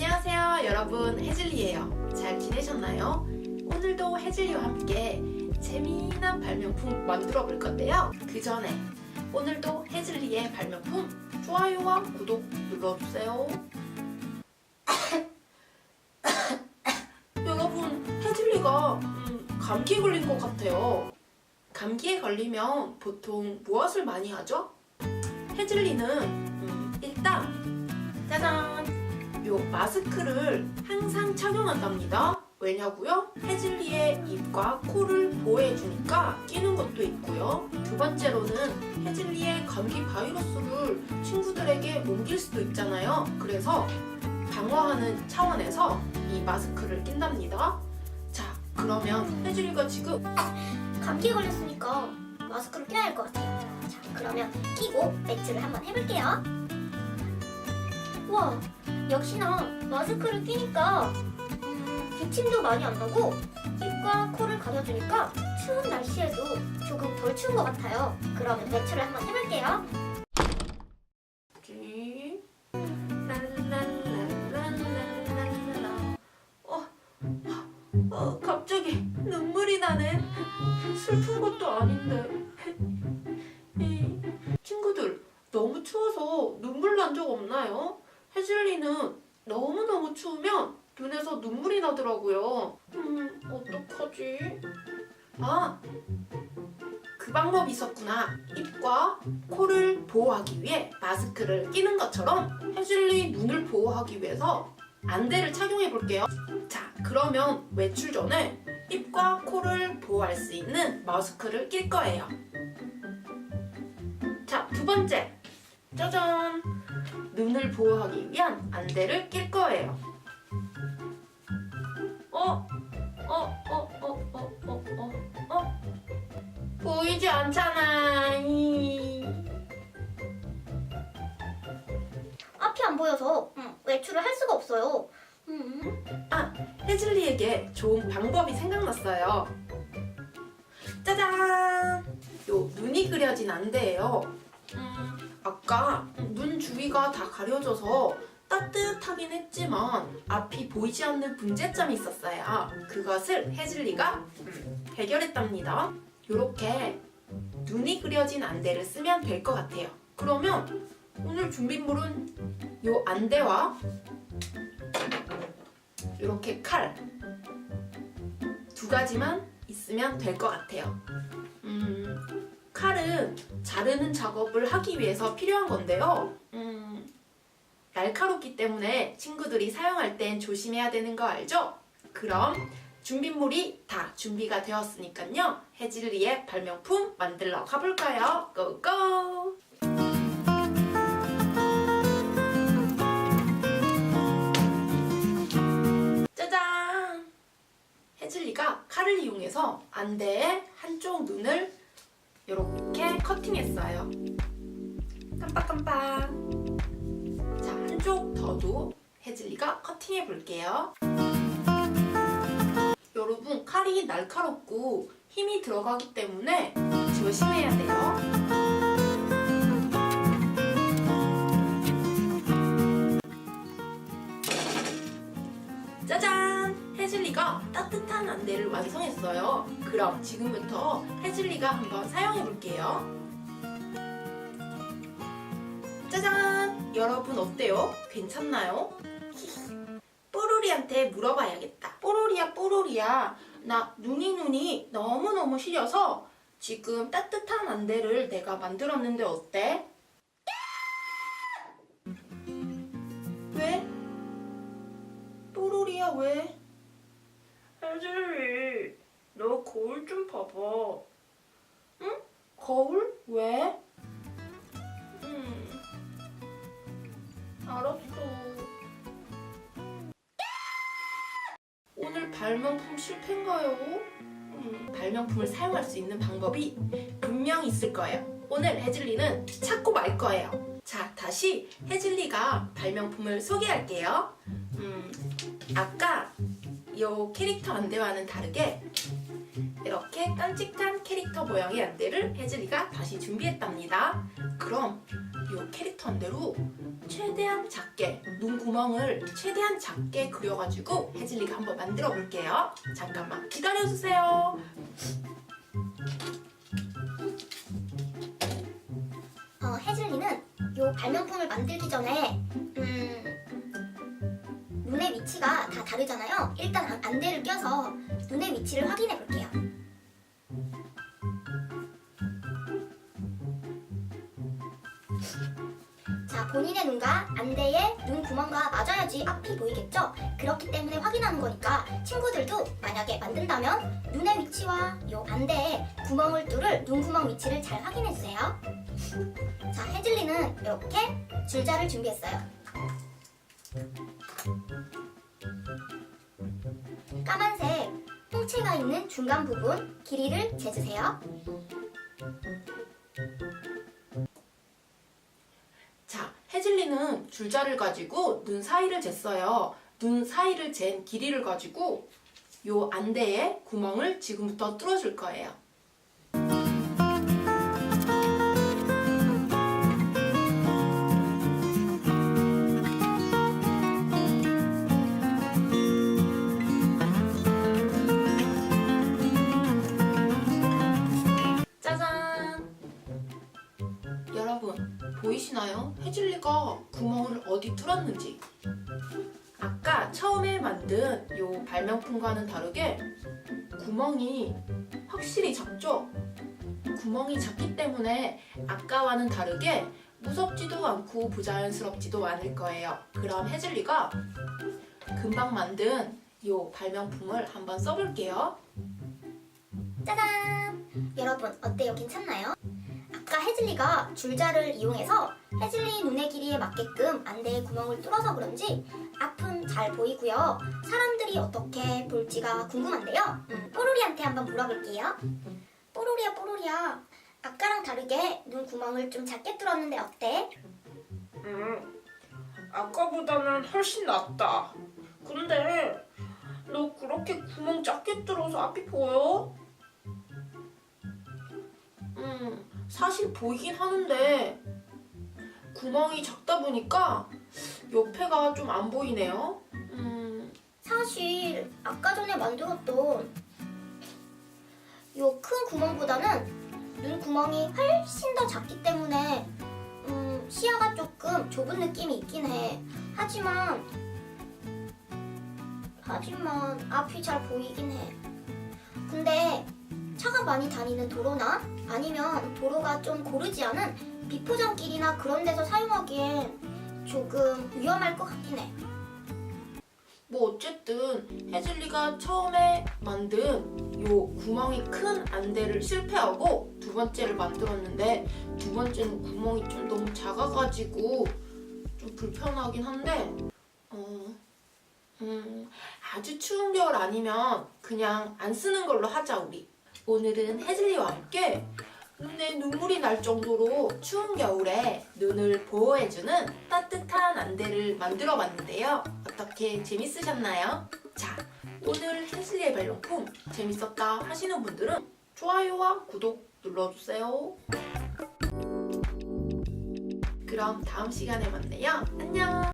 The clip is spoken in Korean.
안녕하세요 여러분. 해즐리예요. 잘 지내셨나요? 오늘도 해즐리와 함께 재미난 발명품 만들어 볼 건데요. 그 전에 오늘도 해즐리의 발명품 좋아요와 구독 눌러주세요. 여러분 해즐리가 음, 감기에 걸린 것 같아요. 감기에 걸리면 보통 무엇을 많이 하죠? 해즐리는 음, 일단 짜잔 요 마스크를 항상 착용한답니다. 왜냐고요? 해즐리의 입과 코를 보호해주니까 끼는 것도 있고요. 두 번째로는 해즐리의 감기 바이러스를 친구들에게 옮길 수도 있잖아요. 그래서 방어하는 차원에서 이 마스크를 낀답니다. 자, 그러면 해즐리가 지금 감기에 걸렸으니까 마스크를 껴야 할 것 같아요. 자, 그러면 끼고 매트를 한번 해볼게요. 와, 역시나 마스크를 끼니까 음, 기침도 많이 안 나고 입과 코를 가려주니까 추운 날씨에도 조금 덜 추운 것 같아요. 그러면 매트를 한번 해볼게요. 지 랄랄랄랄랄랄랄라. 어, 어, 갑자기 눈물이 나네. 슬픈 것도 아닌데. 해즐리는 너무너무 추우면 눈에서 눈물이 나더라고요. 음, 어떡하지? 아, 그 방법이 있었구나. 입과 코를 보호하기 위해 마스크를 끼는 것처럼 해즐리 눈을 보호하기 위해서 안대를 착용해 볼게요. 자, 그러면 외출 전에 입과 코를 보호할 수 있는 마스크를 낄 거예요. 자, 두 번째. 짜잔! 눈을 보호하기 위한 안대를 낄 거예요. 어? 어? 어? 어? 어? 어? 어? 어? 보이지 않잖아. 이. 앞이 안 보여서 음, 외출을 할 수가 없어요. 음, 해즐리에게 좋은 방법이 생각났어요. 짜잔! 요 눈이 그려진 안대예요. 음, 아까 눈 주위가 다 가려져서 따뜻하긴 했지만 앞이 보이지 않는 문제점이 있었어요. 그것을 해즐리가 음, 해결했답니다. 이렇게 눈이 그려진 안대를 쓰면 될 것 같아요. 그러면 오늘 준비물은 요 안대와 이렇게 칼 두 가지만 있으면 될 것 같아요. 음, 칼은 자르는 작업을 하기 위해서 필요한 건데요. 음, 날카롭기 때문에 친구들이 사용할 땐 조심해야 되는 거 알죠? 그럼 준비물이 다 준비가 되었으니까요. 해질리의 발명품 만들러 가볼까요? 고고! 짜잔! 해즐리가 칼을 이용해서 안대의 한쪽 눈을 이렇게 커팅했어요. 깜빡깜빡. 자, 한쪽 더도 해즐리가 커팅해 볼게요. 여러분, 칼이 날카롭고 힘이 들어가기 때문에 조심해야 돼요. 해즐리가 따뜻한 안대를 완성했어요. 그럼 지금부터 해즐리가 한번 사용해 볼게요. 짜잔! 여러분 어때요? 괜찮나요? 뽀로리한테 물어봐야겠다. 뽀로리야, 뽀로리야. 나 눈이 눈이 너무너무 시려서 지금 따뜻한 안대를 내가 만들었는데 어때? 왜? 뽀로리야, 왜? 해즐리, 너 거울 좀 봐봐. 응? 거울? 왜? 음, 알았어. 오늘 발명품 실패인가요? 음, 발명품을 사용할 수 있는 방법이 분명 있을 거예요. 오늘 해즐리는 찾고 말 거예요. 자, 다시 해즐리가 발명품을 소개할게요. 음, 아까 이 캐릭터 안대와는 다르게 이렇게 깜찍한 캐릭터 모양의 안대를 혜즐이가 다시 준비했답니다. 그럼 이 캐릭터 안대로 최대한 작게 눈구멍을 최대한 작게 그려가지고 혜즐이가 한번 만들어 볼게요. 잠깐만 기다려주세요. 어, 혜즐이는 요 발명품을 만들기 전에 음, 위치가 다 다르잖아요. 일단 안- 안대를 껴서 눈의 위치를 확인해 볼게요. 자, 본인의 눈과 안대의 눈 구멍과 맞아야지 앞이 보이겠죠? 그렇기 때문에 확인하는 거니까 친구들도 만약에 만든다면 눈의 위치와 요 안대의 구멍을 뚫을 눈 구멍 위치를 잘 확인해 주세요. 자, 혜즐리는 이렇게 줄자를 준비했어요. 까만색 홍채가 있는 중간 부분 길이를 재주세요. 자, 혜즐이는 줄자를 가지고 눈 사이를 쟀어요. 눈 사이를 잰 길이를 가지고 요 안대에 구멍을 지금부터 뚫어줄 거예요. 혜즐리가 구멍을 어디 뚫었는지. 아까 처음에 만든 요 발명품과는 다르게 구멍이 확실히 작죠? 구멍이 작기 때문에 아까와는 다르게 무섭지도 않고 부자연스럽지도 않을 거예요. 그럼 혜즐리가 금방 만든 요 발명품을 한번 써볼게요. 짜잔! 여러분 어때요? 괜찮나요? 아까 혜즐리가 줄자를 이용해서 혜즐리 눈의 길이에 맞게끔 안대에 구멍을 뚫어서 그런지 앞은 잘 보이고요. 사람들이 어떻게 볼지가 궁금한데요. 음, 뽀로리한테 한번 물어볼게요. 뽀로리야 뽀로리야 아까랑 다르게 눈 구멍을 좀 작게 뚫었는데 어때? 음, 아까보다는 훨씬 낫다. 근데 너 그렇게 구멍 작게 뚫어서 앞이 보여? 음, 사실 보이긴 하는데 구멍이 작다 보니까 옆에가 좀 안 보이네요. 음, 사실 아까 전에 만들었던 요 큰 구멍보다는 눈 구멍이 훨씬 더 작기 때문에 음, 시야가 조금 좁은 느낌이 있긴 해. 하지만 하지만 앞이 잘 보이긴 해. 근데 차가 많이 다니는 도로나 아니면 도로가 좀 고르지 않은 비포장 길이나 그런 데서 사용하기엔 조금 위험할 것 같긴 해. 뭐 어쨌든 혜즐리가 처음에 만든 요 구멍이 큰 안대를 실패하고 두 번째를 만들었는데 두 번째는 구멍이 좀 너무 작아가지고 좀 불편하긴 한데 어, 음, 아주 추운 겨울 아니면 그냥 안 쓰는 걸로 하자 우리 오늘은 혜즐리와 함께 눈에 눈물이 날 정도로 추운 겨울에 눈을 보호해주는 따뜻한 안대를 만들어 봤는데요. 어떻게 재밌으셨나요? 자, 오늘 혜슬리의 발명품 재밌었다 하시는 분들은 좋아요와 구독 눌러주세요. 그럼 다음 시간에 만나요. 안녕!